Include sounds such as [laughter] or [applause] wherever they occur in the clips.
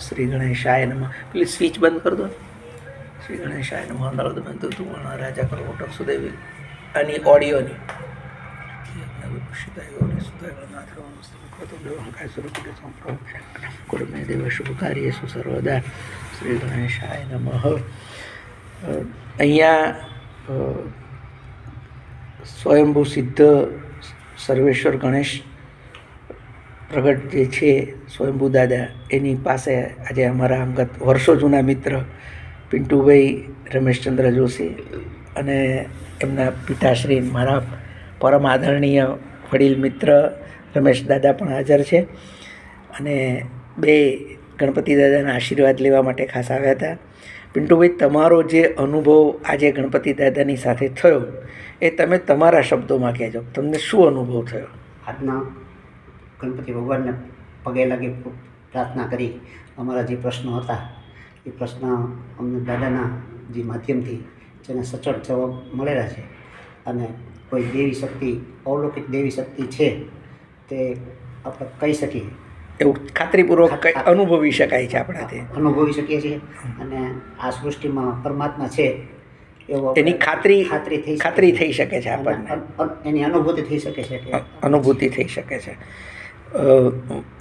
શ્રી ગણેશાય નમઃ પેલી સ્વિચ બંધ કર દો શ્રી ગણેશાય નમઃ નરોદમંતુ તું રાજા કરવોટક સુદેવી આની ઓડિયોની કુર્મે દેવ શુભ કાર્યેષુ સર્વદા શ્રી ગણેશાય નમઃ અ, અહીંયા અ, સ્વયંભૂ સિદ્ધ સર્વેશ્વર ગણેશ પ્રગટ જે છે સ્વયંભૂ દાદા, એની પાસે આજે અમારા અંગત વર્ષો જૂના મિત્ર પિન્ટુભાઈ રમેશચંદ્ર જોશી અને એમના પિતાશ્રી મારા પરમ આદરણીય વડીલ મિત્ર રમેશ દાદા પણ હાજર છે. અને બે ગણપતિ દાદાના આશીર્વાદ લેવા માટે ખાસ આવ્યા હતા. પિન્ટુભાઈ, તમારો જે અનુભવ આજે ગણપતિ દાદાની સાથે થયો, એ તમે તમારા શબ્દોમાં કહેજો. તમને શું અનુભવ થયો? આજના ગણપતિ ભગવાનને પગે લાગી પ્રાર્થના કરી. અમારા જે પ્રશ્નો હતા એ પ્રશ્ન અમને દાદાના જે માધ્યમથી જેને સચોટ જવાબ મળેલા છે અને કોઈ દેવી શક્તિ અવલૌકિક દેવી શક્તિ છે તે આપણે કહી શકીએ. એવું ખાતરીપૂર્વક અનુભવી શકાય છે આપણાથી? અનુભવી શકીએ છીએ અને આ સૃષ્ટિમાં પરમાત્મા છે એવો એની ખાતરી ખાતરી થઈ ખાતરી થઈ શકે છે આપણને. એની અનુભૂતિ થઈ શકે છે અનુભૂતિ થઈ શકે છે.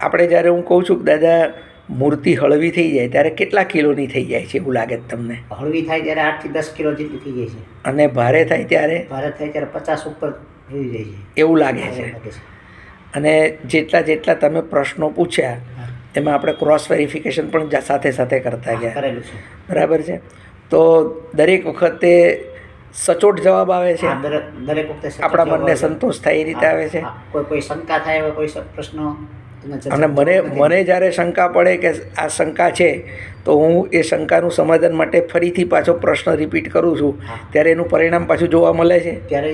આપણે જ્યારે હું કહું છું કે દાદા મૂર્તિ હળવી થઈ જાય ત્યારે કેટલા કિલોની થઈ જાય છે? એવું લાગે તમને? હળવી થાય ત્યારે આઠથી દસ કિલો જેટલી થઈ જાય છે. અને ભારે થાય ત્યારે? ભારે થાય ત્યારે પચાસ ઉપર જોઈ જાય છે. એવું લાગે છે. અને જેટલા જેટલા તમે પ્રશ્નો પૂછ્યા. એમાં આપણે ક્રોસ વેરિફિકેશન પણ સાથે સાથે કરતા ગયા. બરાબર છે? તો દરેક વખતે સચોટ જવાબ આવે છે. દરેક દરેક વખતે આપણા મનને સંતોષ થાય એ રીતે આવે છે. કોઈ કોઈ શંકા થાય એવા કોઈ પ્રશ્નો અને મને મને જ્યારે શંકા પડે કે આ શંકા છે તો હું એ શંકાનું સમાધાન માટે ફરીથી પાછો પ્રશ્ન રિપીટ કરું છું. ત્યારે એનું પરિણામ પાછું જોવા મળે છે. ત્યારે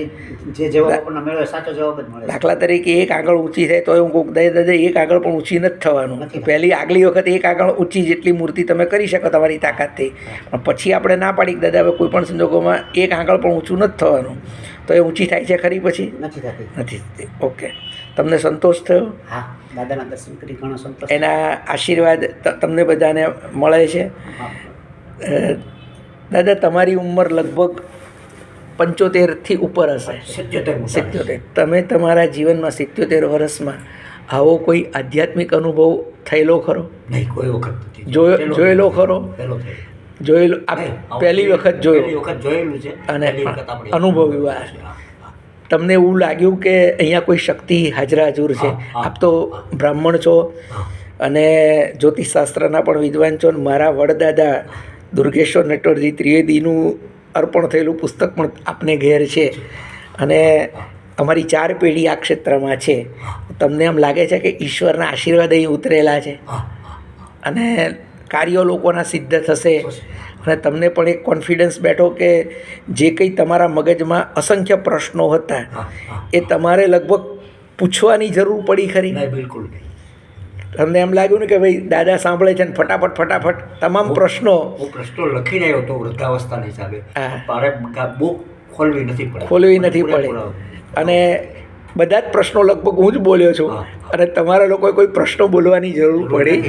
જે જવાબ મળે સાચો જવાબ જ મળે દાખલા તરીકે એક આગળ ઊંચી થાય તો હું કહું દાદા દે એક આગળ પણ ઊંચી નથી થવાનું. પહેલી આગલી વખત એક આગળ ઊંચી જેટલી મૂર્તિ તમે કરી શકો તમારી તાકાતથી. પણ પછી આપણે ના પાડી દાદા હવે કોઈ પણ સંજોગોમાં એક આગળ પણ ઊંચું નથી થવાનું. તો એ ઊંચી થાય છે ખરી પછી? નથી થતી. નથી ઓકે. તમને સંતોષ થયો? હા દાદાના દર્શન કરી ઘણો સંતોષ એના આશીર્વાદ તમને બધાને મળે છે. દાદા તમારી ઉંમર લગભગ પંચોતેરથી ઉપર હશે. સિત્યોતેર સિત્યોતેર. તમે તમારા જીવનમાં સિત્યોતેર વર્ષમાં આવો કોઈ આધ્યાત્મિક અનુભવ થયેલો ખરો? નહીં કોઈ વખત જોયો- જોયેલો ખરો? જોયેલો પહેલી વખત જોયેલી જોયો. વખત જોયેલું છે. અને અનુભવ્યું આ. તમને એવું લાગ્યું કે અહીંયા કોઈ શક્તિ હાજરા હજુર છે. આપ તો બ્રાહ્મણ છો અને જ્યોતિષશાસ્ત્રના પણ વિદ્વાન છો અને મારા વડદાદા દુર્ગેશ્વર નટવરજી ત્રિવેદીનું અર્પણ થયેલું પુસ્તક પણ આપને ઘેર છે. અને અમારી ચાર પેઢી આ ક્ષેત્રમાં છે. તમને એમ લાગે છે કે ઈશ્વરના આશીર્વાદ અહીં ઉતરેલા છે? અને કાર્યો લોકોના સિદ્ધ થશે. અને તમને પણ એક કોન્ફિડન્સ બેઠો કે જે કંઈ તમારા મગજમાં અસંખ્ય પ્રશ્નો હતા. એ તમારે લગભગ પૂછવાની જરૂર પડી ખરી? બિલકુલ તમને એમ લાગ્યું ને કે ભાઈ દાદા સાંભળે છે ને ફટાફટ ફટાફટ તમામ પ્રશ્નો. હું પ્રશ્નો લખી રહ્યો હતો વૃદ્ધાવસ્થાના હિસાબે. મારે બુક ખોલવી નથી પડી. ખોલવી નથી પડે. અને બધા જ પ્રશ્નો લગભગ હું જ બોલ્યો છું. અને તમારા લોકોએ કોઈ પ્રશ્નો બોલવાની જરૂર પડી.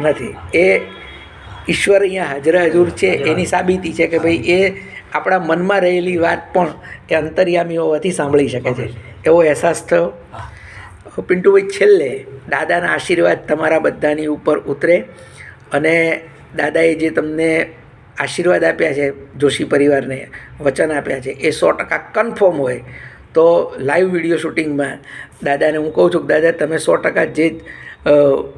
નથી. એ ઈશ્વર અહીંયા હાજર હજુર છે એની સાબિતી છે કે ભાઈ એ આપણા મનમાં રહેલી વાત પણ એ અંતર્યામી હોવાથી સાંભળી શકે છે. એવો અહેસાસ થયો. પિન્ટુભાઈ છેલ્લે દાદાના આશીર્વાદ તમારા બધાની ઉપર ઉતરે અને દાદાએ જે તમને આશીર્વાદ આપ્યા છે જોશી પરિવારને વચન આપ્યા છે એ સો ટકા કન્ફર્મ હોય તો લાઈવ વીડિયો શૂટિંગમાં દાદાને હું કહું છું કે દાદા તમે સો ટકા જે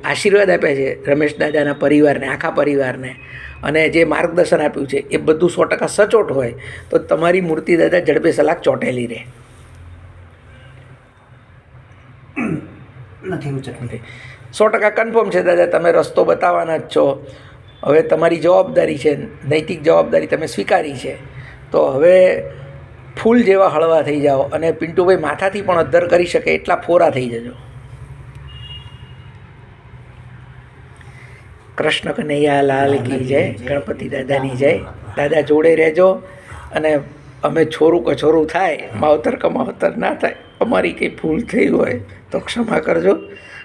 આશીર્વાદ આપ્યા છે રમેશ દાદાના પરિવારને આખા પરિવારને. અને જે માર્ગદર્શન આપ્યું છે એ બધું સો ટકા સચોટ હોય તો તમારી મૂર્તિ દાદા જડબે સલાક ચોંટેલી રહે. [coughs] નથી. સો ટકા કન્ફર્મ છે દાદા તમે રસ્તો બતાવવાના જ છો. હવે તમારી જવાબદારી છે નૈતિક જવાબદારી તમે સ્વીકારી છે. તો હવે ફૂલ જેવા હળવા થઈ જાઓ અને પિન્ટુભાઈ માથાથી પણ અદ્ધર કરી શકે એટલા ફોરા થઈ જજો. કૃષ્ણ કનૈયા લાલ કી જય ગણપતિ દાદાની જય. દાદા જોડે રહેજો અને અમે છોરું કછોરું થાય માવતર કમાવતર ના થાય અમારી કંઈ ભૂલ થઈ હોય તો ક્ષમા કરજો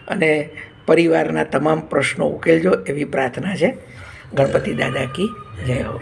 અને પરિવારના તમામ પ્રશ્નો ઉકેલજો એવી પ્રાર્થના છે. ગણપતિ દાદા કી જય હો.